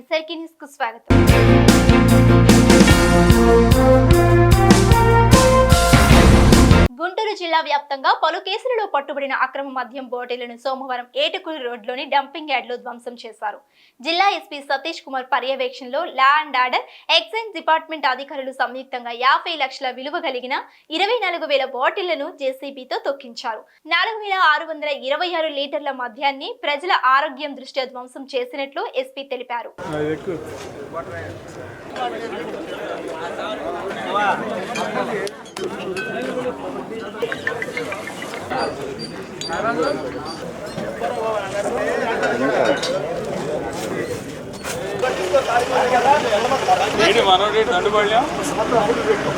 SRK న్యూస్కు స్వాగతం. గుంటూరు జిల్లా వ్యాప్తంగా పలు కేసులలో పట్టుబడిన అక్రమ మద్యం బోటీలను సోమవారం ఏటుకూరు రోడ్లోని డంపింగ్ యార్డ్లో ధ్వంసం చేశారు. జిల్లా ఎస్పీ సతీష్ కుమార్ పర్యవేక్షణలో law and order excise department అధికారులు సంయుక్తంగా యాభై లక్షల విలువ కలిగిన ఇరవై నాలుగు వేల బాటిళ్ళను జేసీబీతో తొక్కించారు. నాలుగు వేల ఆరు వందల ఇరవై ఆరు లీటర్ల మద్యాన్ని ప్రజల ఆరోగ్యం దృష్ట్యా ధ్వంసం చేసినట్లు ఎస్పీ తెలిపారు. ఏంటి మనోడి దండుబడియా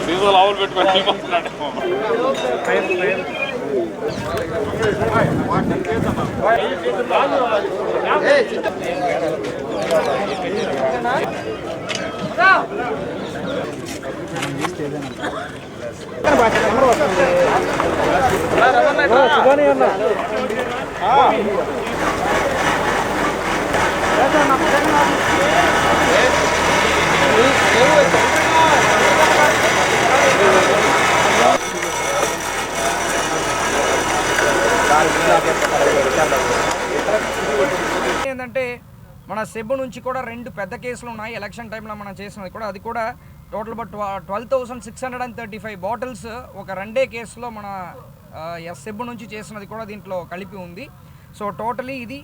సీజన్ లావులు పెట్టుకొని వెళ్ళిపోతున్నాడు ఏంటంటే మన సెబ్ నుంచి కూడా రెండు పెద్ద కేసులు ఉన్నాయి. ఎలక్షన్ టైంలో మనం చేసినది కూడా. అది కూడా total but twelve thousand six hundred and thirty five bottles ఒక రెండే కేసులో మన ఎస్ సెబ్ నుంచి చేసినది కూడా దీంట్లో కలిపి ఉంది. సో టోటలీ ఇది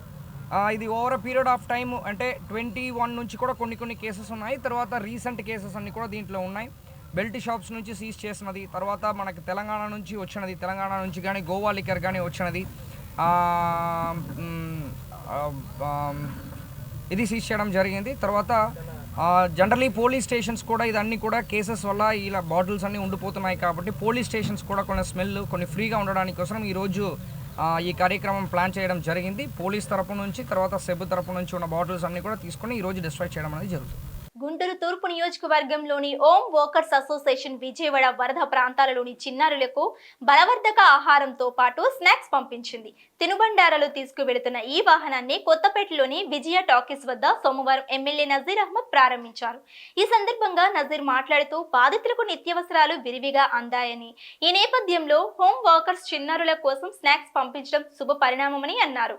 ఇది ఓవర్ పీరియడ్ ఆఫ్ టైం అంటే ట్వంటీ వన్ నుంచి కూడా కొన్ని కొన్ని కేసెస్ ఉన్నాయి. తర్వాత రీసెంట్ కేసెస్ అన్నీ కూడా దీంట్లో ఉన్నాయి. బెల్ట్ షాప్స్ నుంచి సీజ్ చేసినది తర్వాత మనకి తెలంగాణ నుంచి వచ్చినది తెలంగాణ నుంచి కానీ గోవా లిక్కర్ కానీ వచ్చినది. ఇది సీజ్ చేయడం జరిగింది. తర్వాత జనరలీ పోలీస్ స్టేషన్స్ కూడా ఇదన్నీ కూడా కేసెస్ వల్ల ఇలా బాటిల్స్ అన్నీ ఉండిపోతున్నాయి కాబట్టి పోలీస్ స్టేషన్స్ కూడా కొన్ని స్మెల్ కొన్ని ఫ్రీగా ఉండడానికి కోసం ఈరోజు ఈ కార్యక్రమం ప్లాన్ చేయడం జరిగింది. పోలీస్ తరపు నుంచి తర్వాత సెబ్ తరపు నుంచి ఉన్న బాటిల్స్ అన్నీ కూడా తీసుకొని ఈరోజు డిస్ట్రాక్ట్ చేయడం అనేది జరుగుతుంది. గుంటూరు తూర్పు నియోజకవర్గంలోని ఓం వర్కర్స్ అసోసియేషన్ విజయవాడ వరద ప్రాంతాలలోని చిన్నారులకు బలవర్ధక ఆహారంతో పాటు స్నాక్స్ పంపించింది. తినుబండారాలు తీసుకువెళుతున్న ఈ వాహనాన్ని కొత్తపేటలోని విజయ టాకీస్ వద్ద సోమవారం ఎమ్మెల్యే నజీర్ అహ్మద్ ప్రారంభించారు. ఈ సందర్భంగా నజీర్ మాట్లాడుతూ బాధితులకు నిత్యావసరాలు విరివిగా అందాయని ఈ నేపథ్యంలో హోం వర్కర్స్ చిన్నారుల కోసం స్నాక్స్ పంపించడం శుభ పరిణామమని అన్నారు.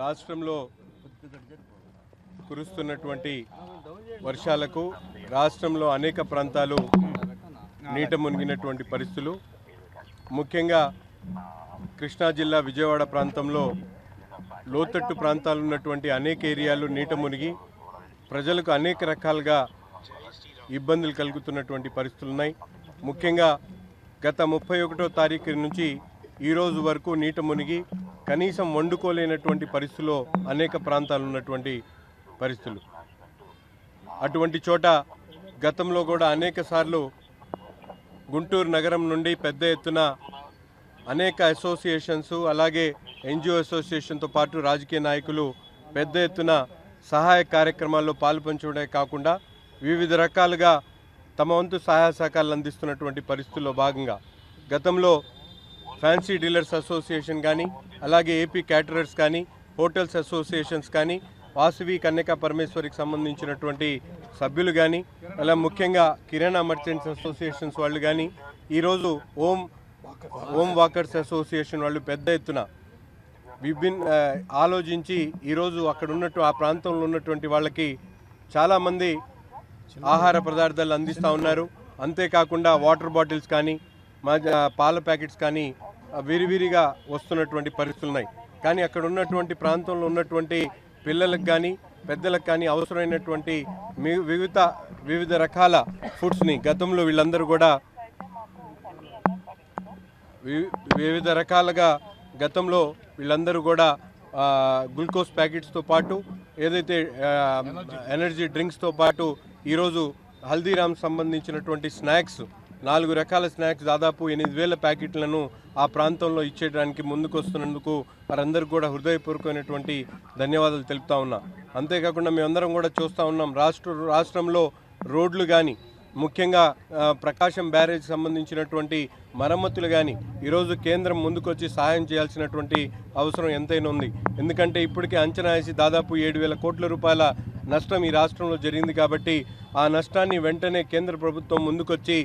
రాష్ట్రంలో కురుస్తున్నటువంటి వర్షాలకు రాష్ట్రంలో అనేక ప్రాంతాలు నీట మునిగినటువంటి పరిస్థితులు. ముఖ్యంగా కృష్ణా జిల్లా విజయవాడ ప్రాంతంలో లోతట్టు ప్రాంతాలు ఉన్నటువంటి అనేక ఏరియాలు నీట మునిగి ప్రజలకు అనేక రకాలుగా ఇబ్బందులు కలుగుతున్నటువంటి పరిస్థితులు ఉన్నాయి. ముఖ్యంగా గత ముప్పై ఒకటో తారీఖు నుంచి ఈరోజు వరకు నీట మునిగి కనీసం వండుకోలేనటువంటి పరిస్థితుల్లో అనేక ప్రాంతాలు ఉన్నటువంటి పరిస్థితులు. అటువంటి చోట గతంలో కూడా అనేక సార్లు గుంటూరు నగరం నుండి పెద్ద ఎత్తున అనేక అసోసియేషన్స్ అలాగే ఎన్జిఓ అసోసియేషన్తో పాటు రాజకీయ నాయకులు పెద్ద ఎత్తున సహాయ కార్యక్రమాల్లో పాల్పంచడమే కాకుండా వివిధ రకాలుగా తమ వంతు సహాయ సహకారాలు అందిస్తున్నటువంటి పరిస్థితుల్లో భాగంగా గతంలో ఫ్యాన్సీ డీలర్స్ అసోసియేషన్ కానీ అలాగే ఏపీ క్యాటరర్స్ కానీ హోటల్స్ అసోసియేషన్స్ కానీ వాసవి కన్యకా పరమేశ్వరికి సంబంధించినటువంటి సభ్యులు కానీ అలా ముఖ్యంగా కిరాణా మర్చెంట్స్ అసోసియేషన్స్ వాళ్ళు కానీ ఈరోజు ఓం ఓం వాకర్స్ అసోసియేషన్ వాళ్ళు పెద్ద ఎత్తున విభిన్న ఆలోచించి ఈరోజు అక్కడ ఉన్నట్టు ఆ ప్రాంతంలో ఉన్నటువంటి వాళ్ళకి చాలామంది ఆహార పదార్థాలు అందిస్తూ ఉన్నారు. అంతేకాకుండా వాటర్ బాటిల్స్ కానీ మా పాల ప్యాకెట్స్ కానీ విరివిరిగా వస్తున్నటువంటి పరిస్థితులు ఉన్నాయి. కానీ అక్కడ ఉన్నటువంటి ప్రాంతంలో ఉన్నటువంటి పిల్లలకు కానీ పెద్దలకు కానీ అవసరమైనటువంటి వివిధ వివిధ రకాల ఫుడ్స్ని గతంలో వీళ్ళందరూ కూడా వివిధ రకాలుగా గతంలో వీళ్ళందరూ కూడా గ్లూకోజ్ ప్యాకెట్స్తో పాటు ఏదైతే ఎనర్జీ డ్రింక్స్తో పాటు ఈరోజు హల్దీరామ్ సంబంధించినటువంటి స్నాక్స్ నాలుగు రకాల స్నాక్స్ దాదాపు ఎనిమిది వేల ప్యాకెట్లను ఆ ప్రాంతంలో ఇచ్చేయడానికి ముందుకు వస్తున్నందుకు వారందరికీ కూడా హృదయపూర్వకమైనటువంటి ధన్యవాదాలు తెలుపుతా ఉన్నా. అంతేకాకుండా మేమందరం కూడా చూస్తూ ఉన్నాం రాష్ట్ర రాష్ట్రంలో రోడ్లు కానీ ముఖ్యంగా ప్రకాశం బ్యారేజ్ సంబంధించినటువంటి మరమ్మతులు కానీ ఈరోజు కేంద్రం ముందుకొచ్చి సహాయం చేయాల్సినటువంటి అవసరం ఎంతైనా ఉంది. ఎందుకంటే ఇప్పటికే అంచనా వేసి దాదాపు ఏడు వేల కోట్ల రూపాయల నష్టం ఈ రాష్ట్రంలో జరిగింది కాబట్టి ఆ నష్టాన్ని వెంటనే కేంద్ర ప్రభుత్వం ముందుకొచ్చి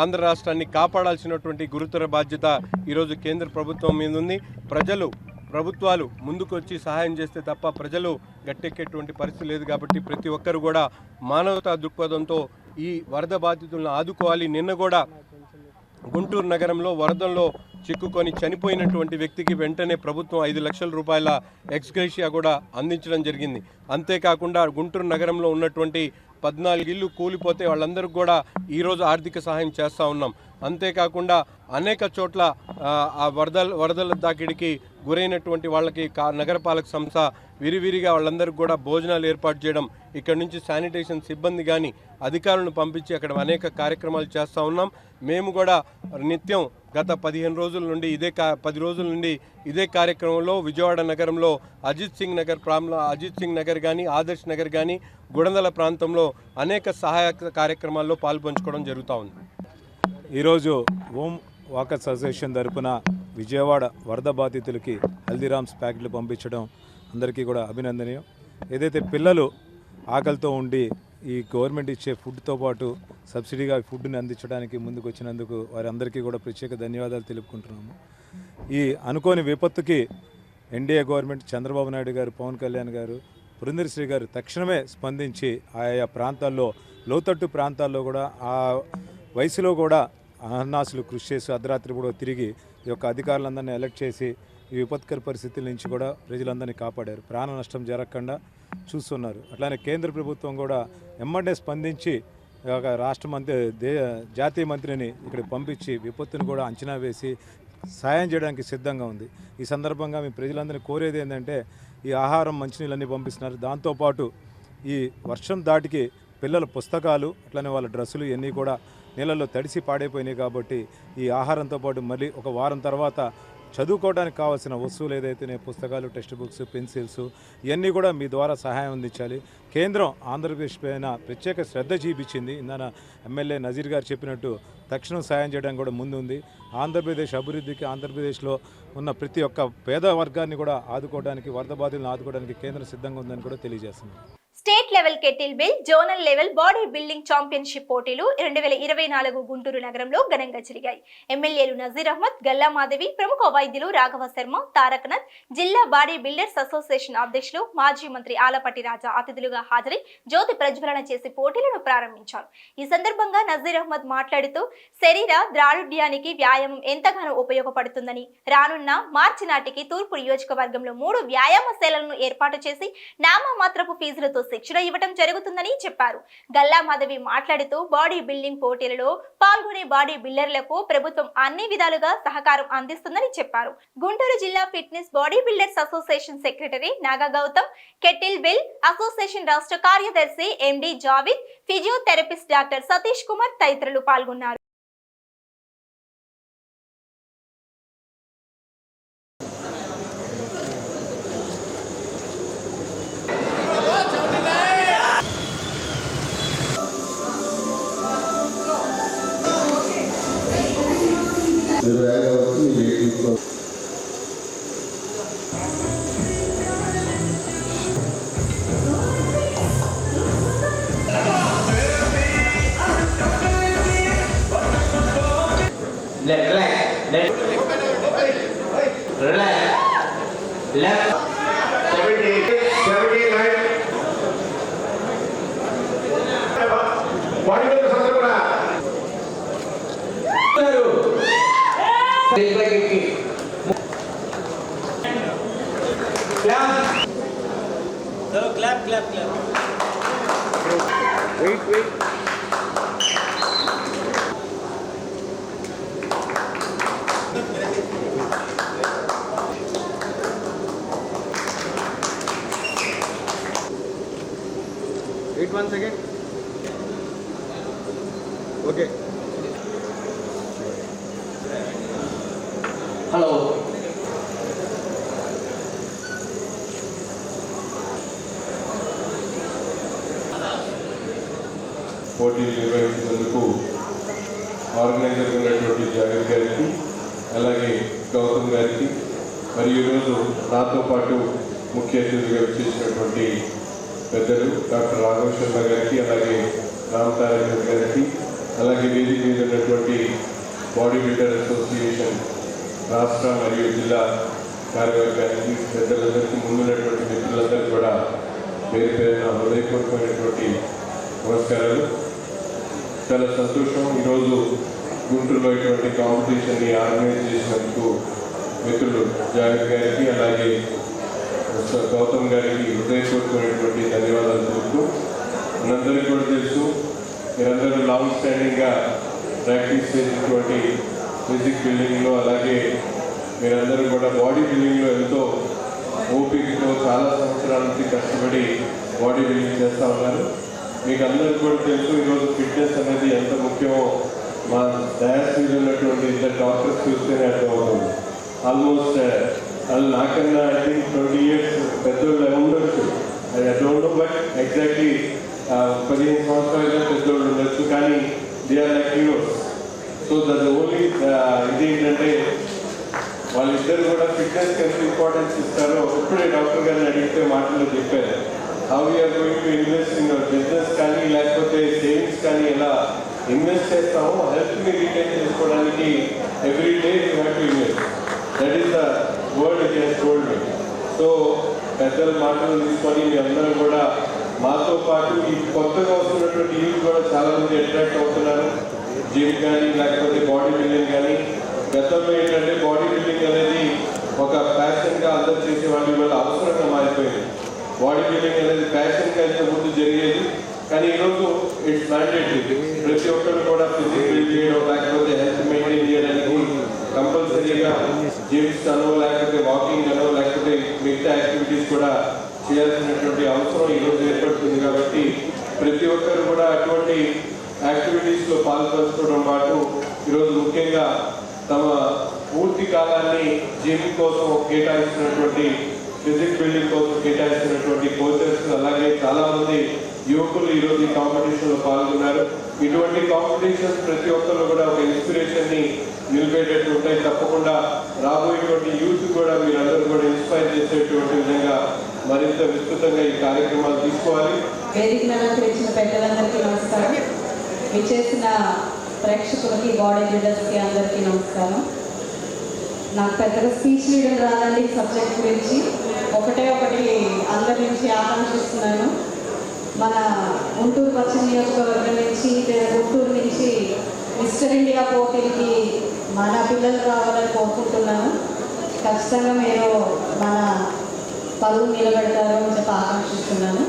ఆంధ్ర రాష్ట్రాన్ని కాపాడాల్సినటువంటి గురుతర బాధ్యత ఈరోజు కేంద్ర ప్రభుత్వం మీద ఉంది. ప్రజలు ప్రభుత్వాలు ముందుకొచ్చి సహాయం చేస్తే తప్ప ప్రజలు గట్టెక్కేటువంటి పరిస్థితి లేదు కాబట్టి ప్రతి ఒక్కరు కూడా మానవతా దృక్పథంతో ఈ వరద బాధితులను ఆదుకోవాలి. నిన్న కూడా గుంటూరు నగరంలో వరదల్లో చిక్కుకొని చనిపోయినటువంటి వ్యక్తికి వెంటనే ప్రభుత్వం ఐదు లక్షల రూపాయల ఎక్స్గ్రేషియా కూడా అందించడం జరిగింది. అంతేకాకుండా గుంటూరు నగరంలో ఉన్నటువంటి పద్నాలుగు ఇల్లు కూలిపోతే వాళ్ళందరికీ కూడా ఈరోజు ఆర్థిక సహాయం చేస్తూ ఉన్నాం. అంతేకాకుండా అనేక చోట్ల ఆ, ఆ వరదల వరదల దాకిడికి గురైనటువంటి వాళ్ళకి కా నగరపాలక సంస్థ విరివిరిగా వాళ్ళందరికీ కూడా భోజనాలు ఏర్పాటు చేయడం ఇక్కడ నుంచి శానిటేషన్ సిబ్బంది కానీ అధికారులను పంపించి అక్కడ అనేక కార్యక్రమాలు చేస్తూ ఉన్నాం. మేము కూడా నిత్యం గత పదిహేను రోజుల నుండి ఇదే కా పది రోజుల నుండి ఇదే కార్యక్రమంలో విజయవాడ నగరంలో అజిత్ సింగ్ నగర్ ప్రాంతంలో అజిత్ సింగ్ నగర్ కానీ ఆదర్శ్ నగర్ కానీ గుడందల ప్రాంతంలో అనేక సహాయక కార్యక్రమాల్లో పాల్పంచుకోవడం జరుగుతూ ఉంది. ఈరోజు ఓం వాకర్స్ అసోసియేషన్ తరపున విజయవాడ వరద బాధితులకి హల్దీరామ్స్ ప్యాకెట్లు పంపించడం అందరికీ కూడా అభినందనీయం. ఏదైతే పిల్లలు ఆకలితో ఉండి ఈ గవర్నమెంట్ ఇచ్చే ఫుడ్తో పాటు సబ్సిడీగా ఫుడ్ని అందించడానికి ముందుకు వచ్చినందుకు వారందరికీ కూడా ప్రత్యేక ధన్యవాదాలు తెలుపుకుంటున్నాము. ఈ అనుకోని విపత్తుకి ఎన్డీఏ గవర్నమెంట్ చంద్రబాబు నాయుడు గారు పవన్ కళ్యాణ్ గారు పురంధరశ్రీ గారు తక్షణమే స్పందించి ఆయా ప్రాంతాల్లో లోతట్టు ప్రాంతాల్లో కూడా ఆ వయసులో కూడా అహర్నాసులు కృషి చేసి అర్ధరాత్రి కూడా తిరిగి ఈ యొక్క అధికారులందరినీ ఎలక్ట్ చేసి ఈ విపత్కర పరిస్థితుల నుంచి కూడా ప్రజలందరినీ కాపాడారు. ప్రాణ నష్టం జరగకుండా చూస్తున్నారు. అట్లానే కేంద్ర ప్రభుత్వం కూడా ఎమ్మడే స్పందించి ఒక రాష్ట్ర మంత్రి దే జాతీయ మంత్రిని ఇక్కడికి పంపించి విపత్తును కూడా అంచనా వేసి సాయం చేయడానికి సిద్ధంగా ఉంది. ఈ సందర్భంగా మీ ప్రజలందరినీ కోరేది ఏంటంటే ఈ ఆహారం మంచినీళ్ళన్నీ పంపిస్తున్నారు. దాంతోపాటు ఈ వర్షం దాటికి పిల్లల పుస్తకాలు అట్లనే వాళ్ళ డ్రెస్సులు ఇవన్నీ కూడా నీళ్ళల్లో తడిసి పాడైపోయినాయి కాబట్టి ఈ ఆహారంతో పాటు మళ్ళీ ఒక వారం తర్వాత చదువుకోవడానికి కావాల్సిన వస్తువులు ఏదైతే పుస్తకాలు టెక్స్ట్ బుక్స్ పెన్సిల్స్ ఇవన్నీ కూడా మీ ద్వారా సహాయం అందించాలి. కేంద్రం ఆంధ్రప్రదేశ్ పైన ప్రత్యేక శ్రద్ధ చూపించింది. ఇందాన ఎమ్మెల్యే నజీర్ గారు చెప్పినట్టు తక్షణం సాయం చేయడానికి కూడా ముందుంది. ఆంధ్రప్రదేశ్ అభివృద్ధికి ఆంధ్రప్రదేశ్లో ఉన్న ప్రతి ఒక్క పేద వర్గాన్ని కూడా ఆదుకోవడానికి వరద బాధితులను ఆదుకోవడానికి కేంద్రం సిద్ధంగా ఉందని కూడా తెలియజేస్తుంది. State level kettlebell zonal level body building championship పోటీలు రెండు వేల ఇరవై నాలుగు గుంటూరు నగరంలో ఘనంగా జరిగాయి. ఎమ్మెల్యేలు నజీర్ అహ్మద్ గల్లా మాధవి ప్రముఖ వైద్యులు రాఘవ శర్మ తారకనాథ్ జిల్లా బాడీ బిల్డర్స్ అసోసియేషన్ అధ్యక్షులు మాజీ మంత్రి ఆలపాటి రాజా అతిథులుగా హాజరై జ్యోతి ప్రజ్వలన చేసి పోటీలను ప్రారంభించారు. ఈ సందర్భంగా నజీర్ అహ్మద్ మాట్లాడుతూ శరీర ద్రాఢ్యానికి వ్యాయామం ఎంతగానో ఉపయోగపడుతుందని రానున్న మార్చి నాటికి తూర్పు నియోజకవర్గంలో మూడు వ్యాయామశాలలను ఏర్పాటు చేసి నామమాత్రపు ఫీజులతో శిక్షణ ఇవ్వడం జరుగుతుందని చెప్పారు. గల్లా మాధవి మాట్లాడుతూ బాడీ బిల్డింగ్ పోటీలలో పాల్గొనే బాడీ బిల్డర్లకు ప్రభుత్వం అన్ని విధాలుగా సహకారం అందిస్తుందని చెప్పారు. గుంటూరు జిల్లా fitness body builders association secretary Naga Gautam kettlebell association రాష్ట్ర కార్యదర్శి MD Javid physiotherapist doctor Satish Kumar తదితరులు పాల్గొన్నారు. The right of. So clap, clap, clap. Wait, wait. Wait one second. పోటీలు నిర్వహించినందుకు ఆర్గనైజర్ ఉన్నటువంటి జావేద్ గారికి అలాగే గౌతమ్ గారికి మరియు ఈరోజు నాతో పాటు ముఖ్య అతిథిగా వచ్చేసినటువంటి పెద్దలు డాక్టర్ రాఘవ శర్మ గారికి అలాగే రామ్ తారక్ గారికి అలాగే వేదిక మీద ఉన్నటువంటి బాడీ బిల్డర్ అసోసియేషన్ రాష్ట్ర మరియు జిల్లా కార్యవర్గానికి పెద్దలందరికీ ముందున్నటువంటి మిత్రులందరికీ కూడా పేరు పేరున హృదయపూర్వకమైనటువంటి నమస్కారాలు. చాలా సంతోషం. ఈరోజు గుంటూరులో ఇటువంటి కాంపిటీషన్ని ఆర్గనైజ్ చేసినందుకు మిత్రులు జావేద్ గారికి అలాగే గౌతమ్ గారికి హృదయపూర్వకమైనటువంటి ధన్యవాదాలు తెలుపుతూ మనందరికీ కూడా తెలుసు మీరందరూ లాంగ్ స్టాండింగ్గా ప్రాక్టీస్ చేసినటువంటి ఫిజిక్ బిల్డింగ్లో అలాగే మీరందరూ కూడా బాడీ బిల్డింగ్లో ఎంతో ఓపికతో చాలా సంవత్సరాల నుంచి కష్టపడి బాడీ బిల్డింగ్ చేస్తూ ఉన్నారు. మీకు అందరికీ కూడా తెలుసు ఈరోజు ఫిట్నెస్ అనేది ఎంత ముఖ్యమో. మా డయాస్ మీద ఉన్నటువంటి ఇద్దరు డాక్టర్స్ చూస్తేనే అర్థమవుతుంది. ఆల్మోస్ట్ వాళ్ళు uh, నాకన్నా ఐ థింక్ ట్వంటీ ఇయర్స్ పెద్దోళ్ళు ఉండొచ్చు. I don't know but exactly పదిహేను సంవత్సరాలుగా పెద్దోళ్ళు ఉండొచ్చు కానీ they are like heroes so that only ఇది ఏంటంటే వాళ్ళిద్దరు కూడా ఫిట్నెస్ ఎంత ఇంపార్టెన్స్ ఇస్తారో ఇప్పుడే డాక్టర్ గారిని అడిగితే మాటలు చెప్పారు. How you're going to invest in your business కానీ లేకపోతే సేవింగ్స్ కానీ ఎలా ఇన్వెస్ట్ చేస్తామో హెల్త్ని రీటైన్ చేసుకోవడానికి every day you have to invest that is the word it he's told me so పెద్దల మాటలు తీసుకొని మీ అందరూ కూడా మాతో పాటు ఈ కొత్తగా వస్తున్నటువంటి యూత్ కూడా చాలా మంది అట్రాక్ట్ అవుతున్నారు. జిమ్ కానీ లేకపోతే బాడీ బిల్డింగ్ కానీ. గతంలో ఏంటంటే బాడీ బిల్డింగ్ అనేది ఒక ప్యాషన్గా అందరు చేసే వాళ్ళ వల్ల అవసరంగా మారిపోయింది. బాడీ బిల్డింగ్ అనేది ప్యాషన్గా ఇంత ముందు జరిగేది. కానీ ఈరోజు ఇట్స్ మ్యాండేటరీ ప్రతి ఒక్కరు కూడా ఫిజిక్ బిల్డ్ చేయడం లేకపోతే హెల్త్ మెయింటైన్ చేయడానికి కంపల్సరీగా జిమ్స్ అనో లేకపోతే వాకింగ్ అనో లేకపోతే మిగతా యాక్టివిటీస్ కూడా చేయాల్సినటువంటి అవసరం ఈరోజు ఏర్పడుతుంది కాబట్టి ప్రతి ఒక్కరు కూడా అటువంటి యాక్టివిటీస్లో పాల్పంచుకోవడం పాటు ఈరోజు ముఖ్యంగా తమ పూర్తి కాలాన్ని జిమ్ కోసం కేటాయించినటువంటి ఫిజిక్స్ బిల్డింగ్ కోసం కేటాయిస్తున్నటువంటి కోచెస్ అలాగే చాలా మంది యువకులు ఈరోజు ఈ కాంపిటీషన్లో పాల్గొన్నారు. ఇటువంటి కాంపిటీషన్స్ ప్రతి ఒక్కరు కూడా ఒక ఇన్స్పిరేషన్ని నిలిపేటట్టు ఉంటాయి. తప్పకుండా రాబోయేటువంటి యూత్ కూడా మీరందరూ కూడా ఇన్స్పైర్ చేసేటువంటి విధంగా మరింత విస్తృతంగా ఈ కార్యక్రమాలు తీసుకోవాలి. వేదిక అలంకరించిన పెద్దలందరికీ నమస్కారం. విచ్చేసిన ప్రేక్షకులకి బాడీ బిల్డర్స్కి అందరికీ నమస్కారం. నాకు పెద్దగా స్పీచ్ రీడర్ రాదండి సబ్జెక్ట్ గురించి. ఒకటే ఒకటి అందరి నుంచి ఆకాంక్షిస్తున్నాను. మన గుంటూరు పశ్చిమ నియోజకవర్గం నుంచి లేదా గుంటూరు నుంచి మిస్టర్ ఇండియా పోటీకి మన పిల్లలు రావాలని కోరుకుంటున్నాను. ఖచ్చితంగా మీరు మన పరువు నిలబెడతారు అని చెప్పి ఆకాంక్షిస్తున్నాను.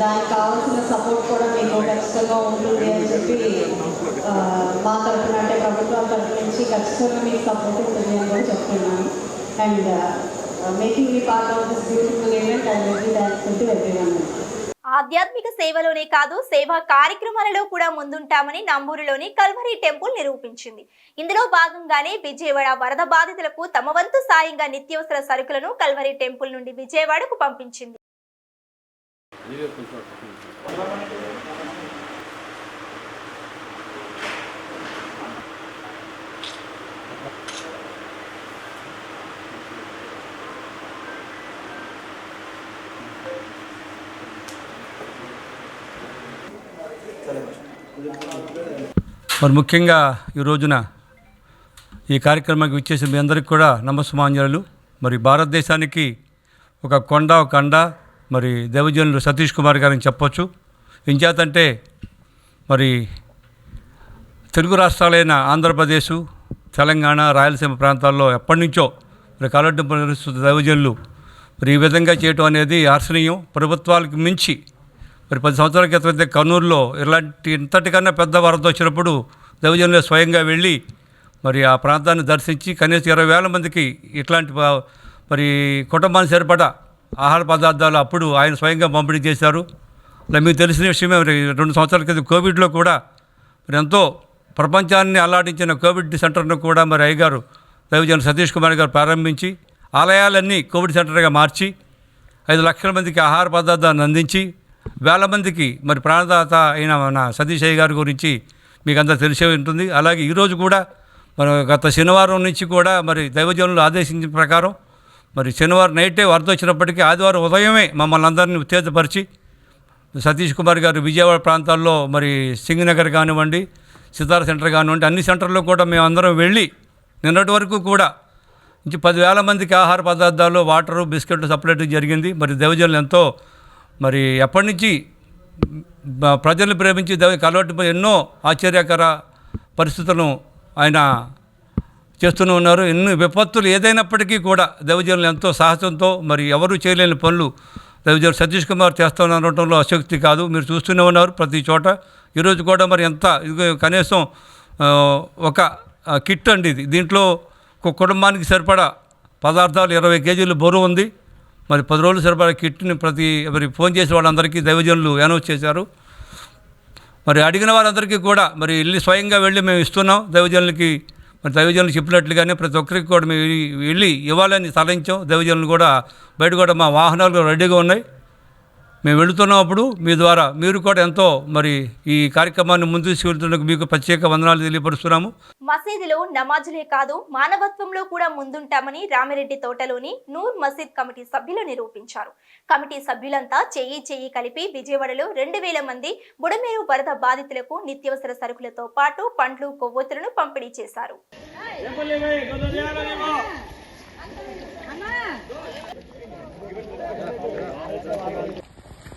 దానికి కావాల్సిన సపోర్ట్ కూడా మీకు ఖచ్చితంగా ఉంటుంది అని చెప్పి మా తరఫున అంటే ప్రభుత్వం తరఫు నుంచి ఖచ్చితంగా మీకు సపోర్ట్ ఉంటుంది అని కూడా చెప్తున్నాను. అండ్ ఆధ్యాత్మిక సేవలోనే కాదు సేవా కార్యక్రమాలలో కూడా ముందుంటామని నంబూరులోని కల్వరి టెంపుల్ నిరూపించింది. ఇందులో భాగంగానే విజయవాడ వరద బాధితులకు తమ వంతు సాయంగా నిత్యవసర సరుకులను కల్వరి టెంపుల్ నుండి విజయవాడకు పంపించింది. మరి ముఖ్యంగా ఈ రోజున ఈ కార్యక్రమానికి విచ్చేసిన మీ అందరికీ కూడా నమస్సుమాంజలు. మరి భారతదేశానికి ఒక కొండ ఒక అండ మరి దేవజనులు సతీష్ కుమార్ గారిని చెప్పొచ్చు. ఇంచేతంటే మరి తెలుగు రాష్ట్రాలైన ఆంధ్రప్రదేశ్ తెలంగాణ రాయలసీమ ప్రాంతాల్లో ఎప్పటి నుంచో మరి కలడ్డం నిర్వహిస్తున్న దైవజనులు మరి ఈ విధంగా చేయటం అనేది హర్షణీయం ప్రభుత్వాలకు మించి మరి పది సంవత్సరాల క్రితం అయితే కర్నూలులో ఇలాంటి ఇంతటికన్నా పెద్ద వరద వచ్చినప్పుడు దైవజనులు స్వయంగా వెళ్ళి మరి ఆ ప్రాంతాన్ని దర్శించి కనీసం ఇరవై వేల మందికి ఇట్లాంటి మరి కుటుంబానికి సరిపడా ఆహార పదార్థాలు అప్పుడు ఆయన స్వయంగా పంపిణీ చేశారు. ఇలా మీకు తెలిసిన విషయమే మరి రెండు సంవత్సరాల క్రితం కోవిడ్లో కూడా మరి ఎంతో ప్రపంచాన్ని అల్లాడించిన కోవిడ్ సెంటర్ను కూడా మరి అయ్యగారు దైవజన సతీష్ కుమార్ గారు ప్రారంభించి ఆలయాలన్నీ కోవిడ్ సెంటర్గా మార్చి ఐదు లక్షల మందికి ఆహార పదార్థాన్ని అందించి వేల మందికి మరి ప్రాణదాత అయిన మన సతీష్ గారి గురించి మీకు అంతా తెలిసే ఉంటుంది. అలాగే ఈరోజు కూడా మరి గత శనివారం నుంచి కూడా మరి దైవజనులు ఆదేశించిన ప్రకారం మరి శనివారం నైటే వరద వచ్చినప్పటికీ ఆదివారం ఉదయమే మమ్మల్ని అందరినీ ఉత్తేజపరిచి సతీష్ కుమార్ గారు విజయవాడ ప్రాంతాల్లో మరి సింగనగర్ కానివ్వండి సితార సెంటర్ కానివ్వండి అన్ని సెంటర్లో కూడా మేము అందరం వెళ్ళి నిన్నటి వరకు కూడా ఇంచు పదివేల మందికి ఆహార పదార్థాలు వాటరు బిస్కెట్లు సప్లై జరిగింది. మరి దైవజనులు ఎంతో మరి ఎప్పటి నుంచి ప్రజల్ని ప్రేమించి దైవ ఎన్నో ఆశ్చర్యకర పరిస్థితులను ఆయన చేస్తూనే ఉన్నారు. ఎన్ని విపత్తులు ఏదైనప్పటికీ కూడా దైవజనులు ఎంతో సాహసంతో మరి ఎవరు చేయలేని పనులు దైవజనులు సతీష్ కుమార్ చేస్తానడంలో అశక్తి కాదు. మీరు చూస్తూనే ఉన్నారు ప్రతి చోట. ఈరోజు కూడా మరి ఎంత కనీసం ఒక కిట్ అండి ఇది. దీంట్లో ఒక కుటుంబానికి సరిపడా పదార్థాలు ఇరవై కేజీలు బరువు ఉంది. మరి పది రోజులు సరిపడా కిట్ని ప్రతి మరి ఫోన్ చేసిన వాళ్ళందరికీ దైవజనులు అనౌన్స్ చేశారు. మరి అడిగిన వారందరికీ కూడా మరి వెళ్ళి స్వయంగా వెళ్ళి మేము ఇస్తున్నాం. దైవజనులకి మరి దైవజనులు చెప్పినట్లుగానే ప్రతి ఒక్కరికి కూడా మేము వెళ్ళి- వెళ్ళి ఇవ్వాలని తలంచాం దైవజనులు కూడా బయట కూడా మా వాహనాలు రెడీగా ఉన్నాయి. మేము వెళుతున్నప్పుడు మీ ద్వారా. మీరు కూడా ఎంతో మరి ఈ కార్యక్రమాన్ని ముందుకు తీసుకెళ్తున్నందుకు మీకు ప్రత్యేక వందనాలు తెలియపరుస్తున్నాము. మసీదులో నమాజులే కాదు మానవత్వంలో కూడా ముందుంటామని రామిరెడ్డి తోటలోని నూర్ మసీద్ కమిటీ సభ్యులు నిరూపించారు. కమిటీ సభ్యులంతా చెయ్యి చెయ్యి కలిపి విజయవాడలో రెండు వేల మంది బుడమేరు వరద బాధితులకు నిత్యవసర సరుకులతో పాటు పండ్లు కొవ్వొత్తులను పంపిణీ చేశారు.